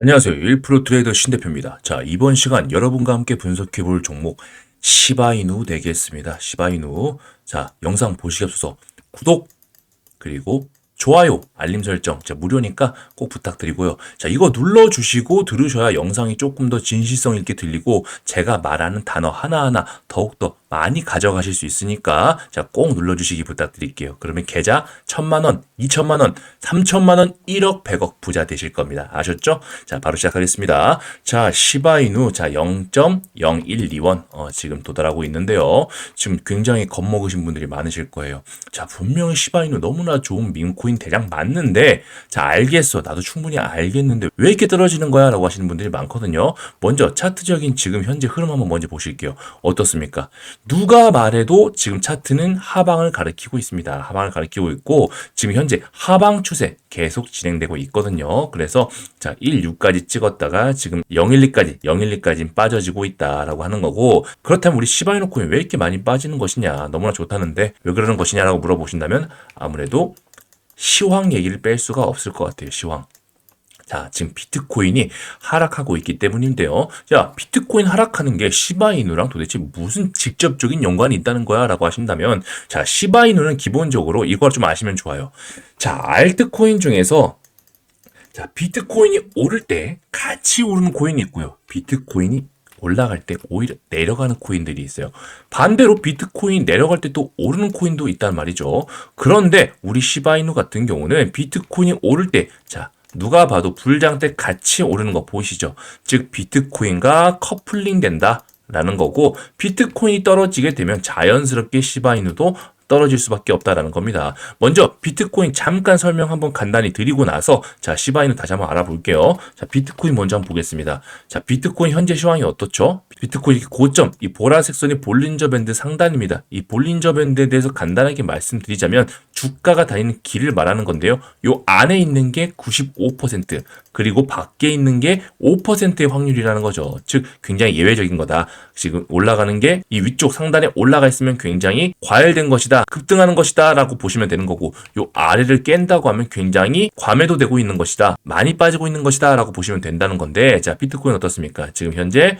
안녕하세요. 1프로 트레이더 신대표입니다. 자, 이번 시간 여러분과 함께 분석해 볼 종목 시바이누 되겠습니다. 시바이누. 자, 영상 보시기 앞서서 구독 그리고 좋아요, 알림 설정, 자, 무료니까 꼭 부탁드리고요. 자, 이거 눌러주시고 들으셔야 영상이 조금 더 진실성 있게 들리고 제가 말하는 단어 하나하나 더욱더 많이 가져가실 수 있으니까 자, 꼭 눌러주시기 부탁드릴게요. 그러면 계좌 천만원, 이천만원, 삼천만원, 1억, 100억 부자 되실 겁니다. 아셨죠? 자, 바로 시작하겠습니다. 자, 시바이누, 자, 0.012원, 어, 지금 도달하고 있는데요. 지금 굉장히 겁먹으신 분들이 많으실 거예요. 자, 분명히 시바이누 너무나 좋은 밈코 인 대장 맞는데, 자, 알겠어. 나도 충분히 알겠는데, 왜 이렇게 떨어지는 거야? 라고 하시는 분들이 많거든요. 먼저, 차트적인 지금 현재 흐름 한번 먼저 보실게요. 어떻습니까? 누가 말해도 지금 차트는 하방을 가리키고 있습니다. 하방을 가리키고 있고 지금 현재 하방 추세 계속 진행되고 있거든요. 그래서 자 16까지 찍었다가 지금 012까지 012까지 빠져지고 있다라고 하는 거고 그렇다면 우리 시바이노 코인 왜 이렇게 많이 빠지는 것이냐 너무나 좋다는데 왜 그러는 것이냐라고 물어보신다면 아무래도 시황 얘기를 뺄 수가 없을 것 같아요. 시황. 자, 지금 비트코인이 하락하고 있기 때문인데요. 자, 비트코인 하락하는 게 시바이누랑 도대체 무슨 직접적인 연관이 있다는 거야? 라고 하신다면, 자, 시바이누는 기본적으로 이걸 좀 아시면 좋아요. 자, 알트코인 중에서 자, 비트코인이 오를 때 같이 오르는 코인이 있고요. 비트코인이 올라갈 때 오히려 내려가는 코인들이 있어요. 반대로 비트코인 내려갈 때 또 오르는 코인도 있단 말이죠. 그런데 우리 시바이누 같은 경우는 비트코인이 오를 때, 자, 누가 봐도 불장 때 같이 오르는 거 보시죠. 즉 비트코인과 커플링 된다. 라는 거고 비트코인이 떨어지게 되면 자연스럽게 시바이누도 떨어질 수밖에 없다라는 겁니다. 먼저 비트코인 잠깐 설명 한번 간단히 드리고 나서 자 시바이누 다시 한번 알아볼게요. 자 비트코인 먼저 한번 보겠습니다. 자 비트코인 현재 시황이 어떻죠? 비트코인 고점 이 보라색 선이 볼린저 밴드 상단입니다. 이 볼린저 밴드에 대해서 간단하게 말씀드리자면 주가가 다니는 길을 말하는 건데요. 요 안에 있는 게 95% 그리고 밖에 있는 게 5%의 확률이라는 거죠. 즉 굉장히 예외적인 거다. 지금 올라가는 게 이 위쪽 상단에 올라가 있으면 굉장히 과열된 것이다. 급등하는 것이다. 라고 보시면 되는 거고 요 아래를 깬다고 하면 굉장히 과매도되고 있는 것이다. 많이 빠지고 있는 것이다. 라고 보시면 된다는 건데 자 비트코인 어떻습니까? 지금 현재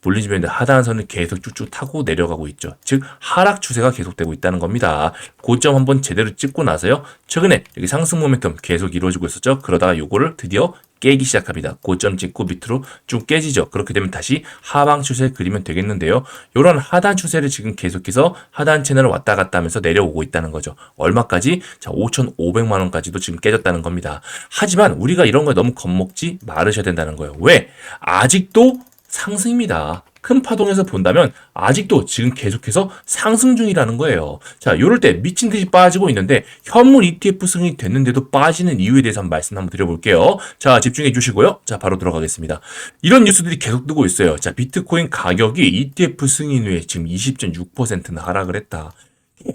볼린지 밴드 하단선을 계속 쭉쭉 타고 내려가고 있죠. 즉 하락 추세가 계속되고 있다는 겁니다. 고점 한번 제대로 찍고 나서요. 최근에 여기 상승 모멘텀 계속 이루어지고 있었죠. 그러다가 요거를 드디어 깨기 시작합니다. 고점 찍고 밑으로 쭉 깨지죠. 그렇게 되면 다시 하방 추세 그리면 되겠는데요. 이런 하단 추세를 지금 계속해서 하단 채널을 왔다 갔다 하면서 내려오고 있다는 거죠. 얼마까지? 자, 5,500만 원까지도 지금 깨졌다는 겁니다. 하지만 우리가 이런 거에 너무 겁먹지 말으셔야 된다는 거예요. 왜? 아직도 상승입니다. 큰 파동에서 본다면 아직도 지금 계속해서 상승 중이라는 거예요. 자, 요럴 때 미친 듯이 빠지고 있는데 현물 ETF 승이 됐는데도 빠지는 이유에 대해서 한번 말씀 한번 드려볼게요. 자, 집중해 주시고요. 자, 바로 들어가겠습니다. 이런 뉴스들이 계속 뜨고 있어요. 자, 비트코인 가격이 ETF 승인 후에 지금 20.6%나 하락을 했다.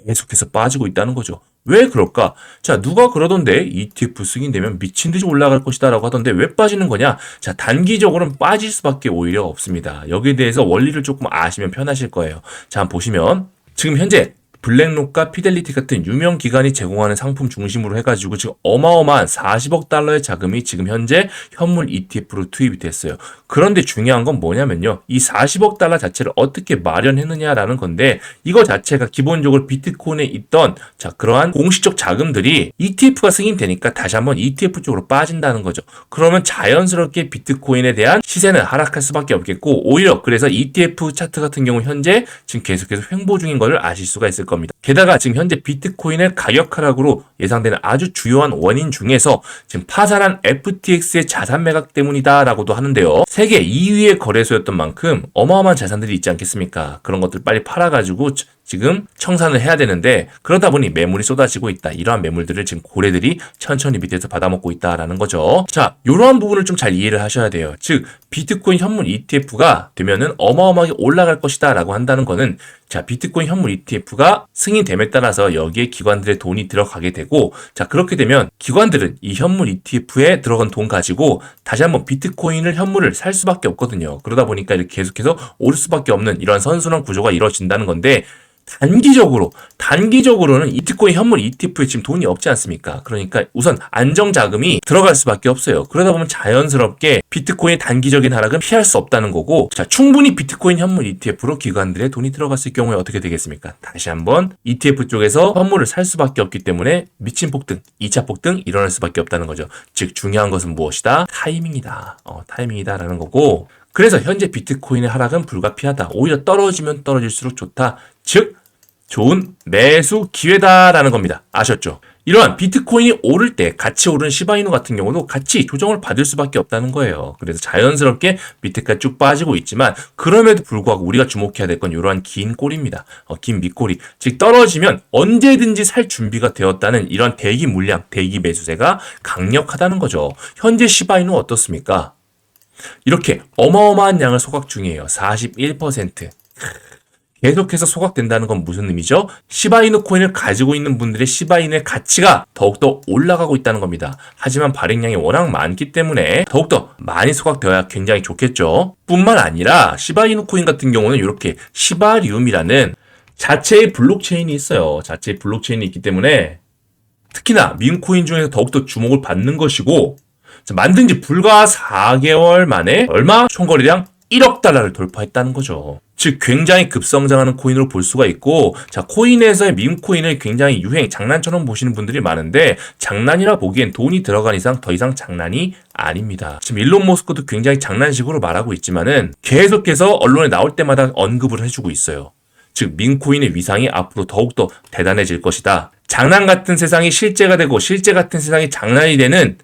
계속해서 빠지고 있다는 거죠. 왜 그럴까? 자, 누가 그러던데 ETF 승인되면 미친 듯이 올라갈 것이다 라고 하던데 왜 빠지는 거냐? 자, 단기적으로는 빠질 수밖에 오히려 없습니다. 여기에 대해서 원리를 조금 아시면 편하실 거예요. 자, 보시면 지금 현재 블랙록과 피델리티 같은 유명 기관이 제공하는 상품 중심으로 해가지고 지금 어마어마한 40억 달러의 자금이 지금 현재 현물 ETF로 투입이 됐어요. 그런데 중요한 건 뭐냐면요. 이 40억 달러 자체를 어떻게 마련했느냐라는 건데 이거 자체가 기본적으로 비트코인에 있던 자 그러한 공식적 자금들이 ETF가 승인되니까 다시 한번 ETF 쪽으로 빠진다는 거죠. 그러면 자연스럽게 비트코인에 대한 시세는 하락할 수밖에 없겠고 오히려 그래서 ETF 차트 같은 경우 현재 지금 계속해서 횡보 중인 것을 아실 수가 있을 겁니다. 게다가 지금 현재 비트코인의 가격 하락으로 예상되는 아주 주요한 원인 중에서 지금 파산한 FTX의 자산 매각 때문이다라고도 하는데요. 세계 2위의 거래소였던 만큼 어마어마한 자산들이 있지 않겠습니까? 그런 것들 빨리 팔아가지고 지금 청산을 해야 되는데 그러다 보니 매물이 쏟아지고 있다. 이러한 매물들을 지금 고래들이 천천히 밑에서 받아먹고 있다라는 거죠. 자, 이러한 부분을 좀 잘 이해를 하셔야 돼요. 즉 비트코인 현물 ETF가 되면은 어마어마하게 올라갈 것이다라고 한다는 거는 자, 비트코인 현물 ETF가 승인됨에 따라서 여기에 기관들의 돈이 들어가게 되고 자, 그렇게 되면 기관들은 이 현물 ETF에 들어간 돈 가지고 다시 한번 비트코인을 현물을 살 수밖에 없거든요. 그러다 보니까 이렇게 계속해서 오를 수밖에 없는 이런 선순환 구조가 이루어진다는 건데 단기적으로 단기적으로는 비트코인 현물 ETF에 지금 돈이 없지 않습니까? 그러니까 우선 안정 자금이 들어갈 수밖에 없어요. 그러다 보면 자연스럽게 비트코인의 단기적인 하락은 피할 수 없다는 거고 자 충분히 비트코인 현물 ETF로 기관들의 돈이 들어갔을 경우에 어떻게 되겠습니까? 다시 한번 ETF 쪽에서 현물을 살 수밖에 없기 때문에 미친 폭등, 2차 폭등 일어날 수밖에 없다는 거죠. 즉 중요한 것은 무엇이다? 타이밍이다. 어, 타이밍이다라는 거고 그래서 현재 비트코인의 하락은 불가피하다. 오히려 떨어지면 떨어질수록 좋다. 즉 좋은 매수 기회다라는 겁니다. 아셨죠? 이러한 비트코인이 오를 때 같이 오른 시바이누 같은 경우도 같이 조정을 받을 수밖에 없다는 거예요. 그래서 자연스럽게 밑에까지 쭉 빠지고 있지만 그럼에도 불구하고 우리가 주목해야 될 건 이러한 긴 꼬리입니다. 어, 긴 밑꼬리. 즉 떨어지면 언제든지 살 준비가 되었다는 이런 대기 물량, 대기 매수세가 강력하다는 거죠. 현재 시바이누 어떻습니까? 이렇게 어마어마한 양을 소각 중이에요. 41%. 계속해서 소각된다는 건 무슨 의미죠? 시바이누 코인을 가지고 있는 분들의 시바이누의 가치가 더욱더 올라가고 있다는 겁니다. 하지만 발행량이 워낙 많기 때문에 더욱더 많이 소각되어야 굉장히 좋겠죠. 뿐만 아니라 시바이누 코인 같은 경우는 이렇게 시바리움이라는 자체의 블록체인이 있어요. 자체의 블록체인이 있기 때문에 특히나 밈코인 중에서 더욱더 주목을 받는 것이고 자, 만든 지 불과 4개월 만에 얼마? 총거래량 1억 달러를 돌파했다는 거죠. 즉 굉장히 급성장하는 코인으로 볼 수가 있고 자 코인에서의 밈코인을 굉장히 유행 장난처럼 보시는 분들이 많은데 장난이라 보기엔 돈이 들어간 이상 더 이상 장난이 아닙니다. 지금 일론 머스크도 굉장히 장난식으로 말하고 있지만은 계속해서 언론에 나올 때마다 언급을 해주고 있어요. 즉 밈코인의 위상이 앞으로 더욱더 대단해질 것이다. 장난 같은 세상이 실제가 되고 실제 같은 세상이 장난이 되는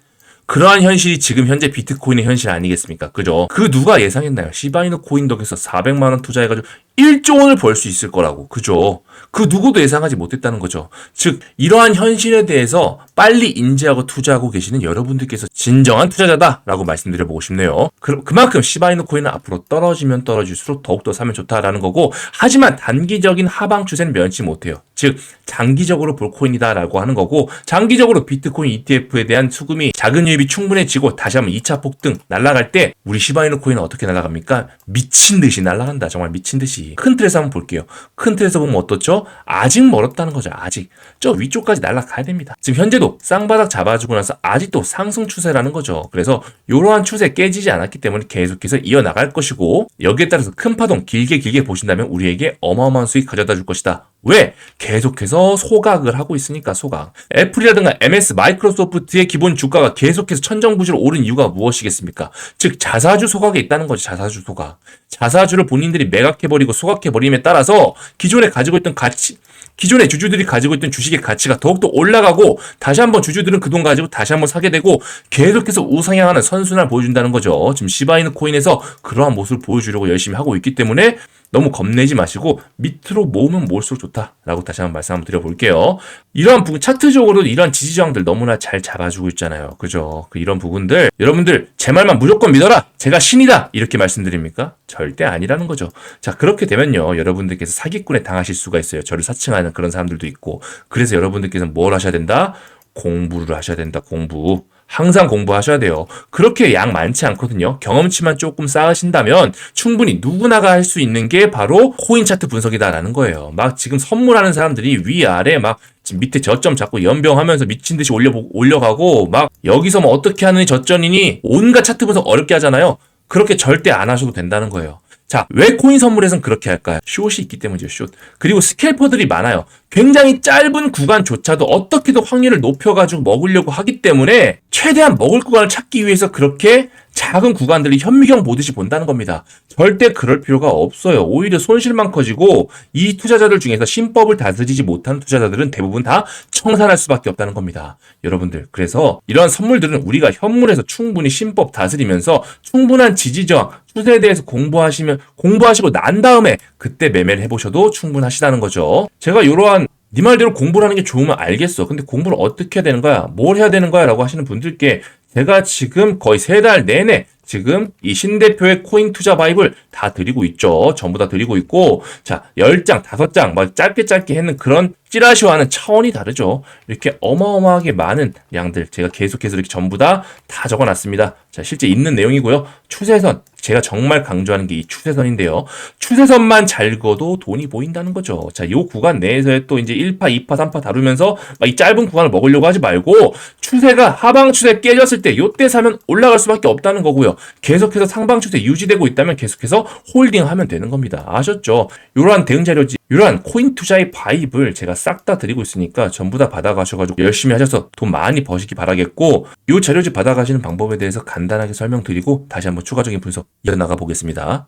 그러한 현실이 지금 현재 비트코인의 현실 아니겠습니까? 그죠? 그 누가 예상했나요? 시바이누 코인 덕에서 400만 원 투자해가지고 1조 원을 벌 수 있을 거라고. 그죠? 그 누구도 예상하지 못했다는 거죠. 즉, 이러한 현실에 대해서 빨리 인지하고 투자하고 계시는 여러분들께서 진정한 투자자다라고 말씀드려보고 싶네요. 그, 그만큼 시바이누 코인은 앞으로 떨어지면 떨어질수록 더욱더 사면 좋다라는 거고, 하지만 단기적인 하방 추세는 면치 못해요. 즉, 장기적으로 볼 코인이다라고 하는 거고, 장기적으로 비트코인 ETF에 대한 수금이 작은 유입이 충분해지고 다시 한번 2차 폭등 날아갈 때 우리 시바이누 코인은 어떻게 날아갑니까? 미친 듯이 날아간다. 정말 미친 듯이. 큰 틀에서 한번 볼게요. 큰 틀에서 보면 어떻죠? 아직 멀었다는 거죠. 아직. 저 위쪽까지 날아가야 됩니다. 지금 현재도 쌍바닥 잡아주고 나서 아직도 상승 추세라는 거죠. 그래서 이러한 추세 깨지지 않았기 때문에 계속해서 이어나갈 것이고 여기에 따라서 큰 파동 길게 길게 보신다면 우리에게 어마어마한 수익 가져다 줄 것이다. 왜? 계속해서 소각을 하고 있으니까 소각. 애플이라든가 MS, 마이크로소프트의 기본 주가가 계속해서 천정부지로 오른 이유가 무엇이겠습니까? 즉 자사주 소각에 있다는 거죠. 자사주 소각. 자사주를 본인들이 매각해버리고 소각해버림에 따라서 기존에 가지고 있던 가치, 기존의 주주들이 가지고 있던 주식의 가치가 더욱더 올라가고 다시 한번 주주들은 그 돈 가지고 다시 한번 사게 되고 계속해서 우상향하는 선순환을 보여준다는 거죠. 지금 시바이누 코인에서 그러한 모습을 보여주려고 열심히 하고 있기 때문에 너무 겁내지 마시고 밑으로 모으면 모을수록 좋다라고 다시 한번 말씀 한번 드려볼게요. 이러한 부분 차트적으로 이러한 지지저항들 너무나 잘 잡아주고 있잖아요. 그죠? 그 이런 부분들 여러분들 제 말만 무조건 믿어라. 제가 신이다 이렇게 말씀드립니까? 절대 아니라는 거죠. 자 그렇게 되면요 여러분들께서 사기꾼에 당하실 수가 있어요. 저를 사칭하는 그런 사람들도 있고 그래서 여러분들께서 뭘 하셔야 된다? 공부를 하셔야 된다. 공부. 항상 공부하셔야 돼요. 그렇게 양 많지 않거든요. 경험치만 조금 쌓으신다면 충분히 누구나가 할 수 있는 게 바로 코인 차트 분석이다라는 거예요. 막 지금 선물하는 사람들이 위아래 막 지금 밑에 저점 잡고 연병하면서 미친 듯이 올려 올려가고 막 여기서 뭐 어떻게 하느니 저점이니 온갖 차트 분석 어렵게 하잖아요. 그렇게 절대 안 하셔도 된다는 거예요. 자, 왜 코인 선물에선 그렇게 할까요? 숏이 있기 때문이죠, 숏. 그리고 스캘퍼들이 많아요. 굉장히 짧은 구간조차도 어떻게든 확률을 높여가지고 먹으려고 하기 때문에 최대한 먹을 구간을 찾기 위해서 그렇게 작은 구간들을 현미경 보듯이 본다는 겁니다. 절대 그럴 필요가 없어요. 오히려 손실만 커지고 이 투자자들 중에서 신법을 다스리지 못하는 투자자들은 대부분 다 청산할 수밖에 없다는 겁니다. 여러분들 그래서 이러한 선물들은 우리가 현물에서 충분히 신법 다스리면서 충분한 지지저항 추세에 대해서 공부하시면 공부하시고 난 다음에 그때 매매를 해보셔도 충분하시다는 거죠. 제가 이러한 네 말대로 공부를 하는 게 좋으면 알겠어. 근데 공부를 어떻게 해야 되는 거야? 뭘 해야 되는 거야? 라고 하시는 분들께 제가 지금 거의 세 달 내내 지금 이 신 대표의 코인 투자 바이블 다 드리고 있죠. 전부 다 드리고 있고, 자, 10장, 5장, 막 짧게 짧게 했는 그런 찌라시와는 차원이 다르죠. 이렇게 어마어마하게 많은 양들 제가 계속해서 이렇게 전부 다 다 적어 놨습니다. 자, 실제 있는 내용이고요. 추세선, 제가 정말 강조하는 게 이 추세선인데요. 추세선만 잘 그어도 돈이 보인다는 거죠. 자, 요 구간 내에서의 또 이제 1파, 2파, 3파 다루면서 막이 짧은 구간을 먹으려고 하지 말고 추세가 하방 추세 깨졌을 때 요때 사면 올라갈 수밖에 없다는 거고요. 계속해서 상방 추세 유지되고 있다면 계속해서 홀딩하면 되는 겁니다. 아셨죠? 이러한 대응 자료지, 이러한 코인 투자의 바입을 제가 싹 다 드리고 있으니까 전부 다 받아가셔가지고 열심히 하셔서 돈 많이 버시기 바라겠고 이 자료지 받아가시는 방법에 대해서 간단하게 설명드리고 다시 한번 추가적인 분석 이어나가 보겠습니다.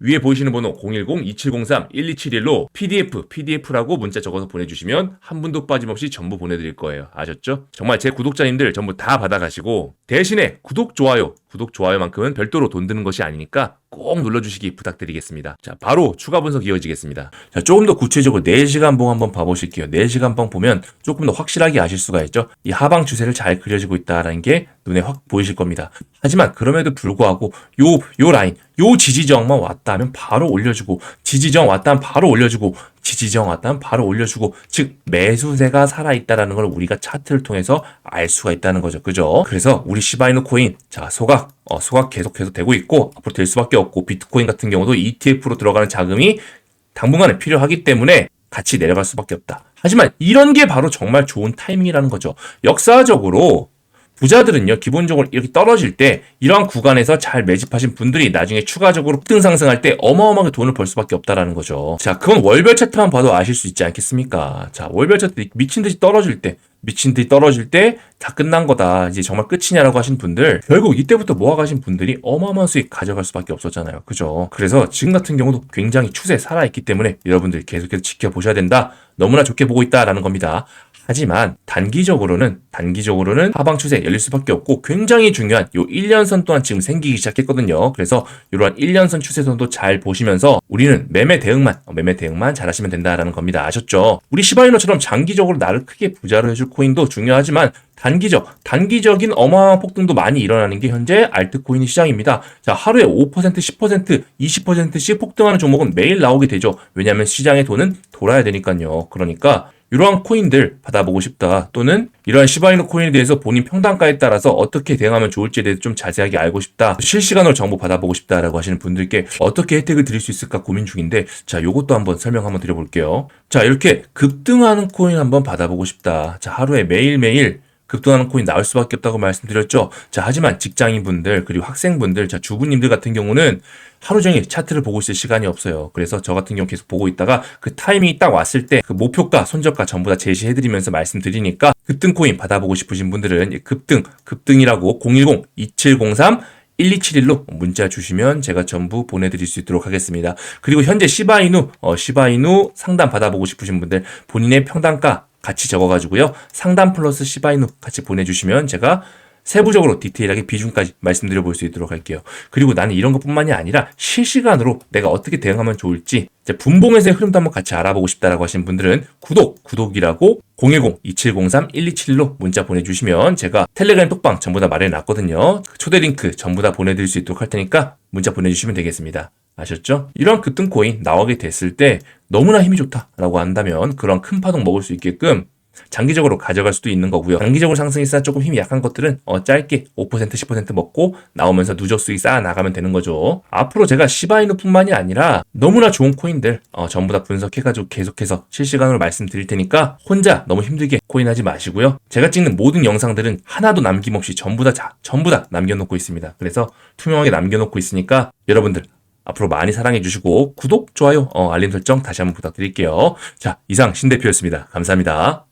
위에 보이시는 번호 010-2703-1271로 PDF, PDF라고 문자 적어서 보내주시면 한 분도 빠짐없이 전부 보내드릴 거예요. 아셨죠? 정말 제 구독자님들 전부 다 받아가시고 대신에 구독, 좋아요, 구독, 좋아요만큼은 별도로 돈 드는 것이 아니니까 꼭 눌러주시기 부탁드리겠습니다. 자, 바로 추가 분석 이어지겠습니다. 자, 조금 더 구체적으로 4시간 봉 한번 봐보실게요. 4시간 봉 보면 조금 더 확실하게 아실 수가 있죠. 이 하방 추세를 잘 그려지고 있다라는 게 눈에 확 보이실 겁니다. 하지만 그럼에도 불구하고 요, 요 라인, 요 지지저항만 왔다 하면 바로 올려주고, 지지저항 왔다 하면 바로 올려주고, 지지저항 왔다 하면 바로 올려주고, 즉, 매수세가 살아있다라는 걸 우리가 차트를 통해서 알 수가 있다는 거죠. 그죠? 그래서 우리 시바이누 코인, 자, 소각, 어, 소각 계속해서 되고 있고, 앞으로 될 수밖에 없고, 비트코인 같은 경우도 ETF로 들어가는 자금이 당분간에 필요하기 때문에 같이 내려갈 수밖에 없다. 하지만 이런 게 바로 정말 좋은 타이밍이라는 거죠. 역사적으로 부자들은요, 기본적으로 이렇게 떨어질 때 이러한 구간에서 잘 매집하신 분들이 나중에 추가적으로 등 상승할 때 어마어마하게 돈을 벌 수밖에 없다라는 거죠. 자, 그건 월별 차트만 봐도 아실 수 있지 않겠습니까? 자, 월별 차트 미친 듯이 떨어질 때 미친 듯이 떨어질 때 다 끝난 거다. 이제 정말 끝이냐라고 하신 분들 결국 이때부터 모아가신 분들이 어마어마한 수익 가져갈 수밖에 없었잖아요. 그죠? 그래서 지금 같은 경우도 굉장히 추세 살아있기 때문에 여러분들 계속해서 지켜보셔야 된다. 너무나 좋게 보고 있다라는 겁니다. 하지만 단기적으로는 단기적으로는 하방 추세 열릴 수밖에 없고 굉장히 중요한 요 1년선 또한 지금 생기기 시작했거든요. 그래서 이러한 1년선 추세선도 잘 보시면서 우리는 매매 대응만 어, 매매 대응만 잘하시면 된다라는 겁니다. 아셨죠? 우리 시바이노처럼 장기적으로 나를 크게 부자로 해줄 코인도 중요하지만 단기적, 단기적인 어마어마한 폭등도 많이 일어나는 게 현재 알트코인 시장입니다. 자, 하루에 5%, 10%, 20%씩 폭등하는 종목은 매일 나오게 되죠. 왜냐하면 시장의 돈은 돌아야 되니까요. 그러니까 이러한 코인들 받아보고 싶다. 또는 이러한 시바이노 코인에 대해서 본인 평단가에 따라서 어떻게 대응하면 좋을지에 대해서 좀 자세하게 알고 싶다. 실시간으로 정보 받아보고 싶다라고 하시는 분들께 어떻게 혜택을 드릴 수 있을까 고민 중인데 자 요것도 한번 설명 한번 드려볼게요. 자 이렇게 급등하는 코인 한번 받아보고 싶다. 자 하루에 매일매일 급등하는 코인 나올 수밖에 없다고 말씀드렸죠. 자, 하지만 직장인분들, 그리고 학생분들, 자, 주부님들 같은 경우는 하루 종일 차트를 보고 있을 시간이 없어요. 그래서 저 같은 경우 계속 보고 있다가 그 타이밍이 딱 왔을 때 그 목표가, 손절가 전부 다 제시해드리면서 말씀드리니까 급등 코인 받아보고 싶으신 분들은 이 급등, 급등이라고 010-2703 1271로 문자 주시면 제가 전부 보내드릴 수 있도록 하겠습니다. 그리고 현재 시바이누, 어, 시바이누 상담 받아보고 싶으신 분들 본인의 평단가 같이 적어가지고요. 상담 플러스 시바이누 같이 보내주시면 제가 세부적으로 디테일하게 비중까지 말씀드려 볼 수 있도록 할게요. 그리고 나는 이런 것뿐만이 아니라 실시간으로 내가 어떻게 대응하면 좋을지 분봉에서의 흐름도 한번 같이 알아보고 싶다라고 하시는 분들은 구독, 구독이라고 010-2703-1271로 문자 보내주시면 제가 텔레그램 톡방 전부 다 마련해놨거든요. 초대 링크 전부 다 보내드릴 수 있도록 할 테니까 문자 보내주시면 되겠습니다. 아셨죠? 이런 급등 코인 나오게 됐을 때 너무나 힘이 좋다라고 한다면 그런 큰 파동 먹을 수 있게끔 장기적으로 가져갈 수도 있는 거고요. 장기적으로 쌓아 조금 힘이 약한 것들은 어, 짧게 5% 10% 먹고 나오면서 누적 수익 쌓아 나가면 되는 거죠. 앞으로 제가 시바이누뿐만이 아니라 너무나 좋은 코인들 어, 전부 다 분석해가지고 계속해서 실시간으로 말씀드릴 테니까 혼자 너무 힘들게 코인하지 마시고요. 제가 찍는 모든 영상들은 하나도 남김없이 전부 다 자, 전부 다 남겨놓고 있습니다. 그래서 투명하게 남겨놓고 있으니까 여러분들 앞으로 많이 사랑해 주시고 구독, 좋아요, 어, 알림 설정 다시 한번 부탁드릴게요. 자, 이상 신 대표였습니다. 감사합니다.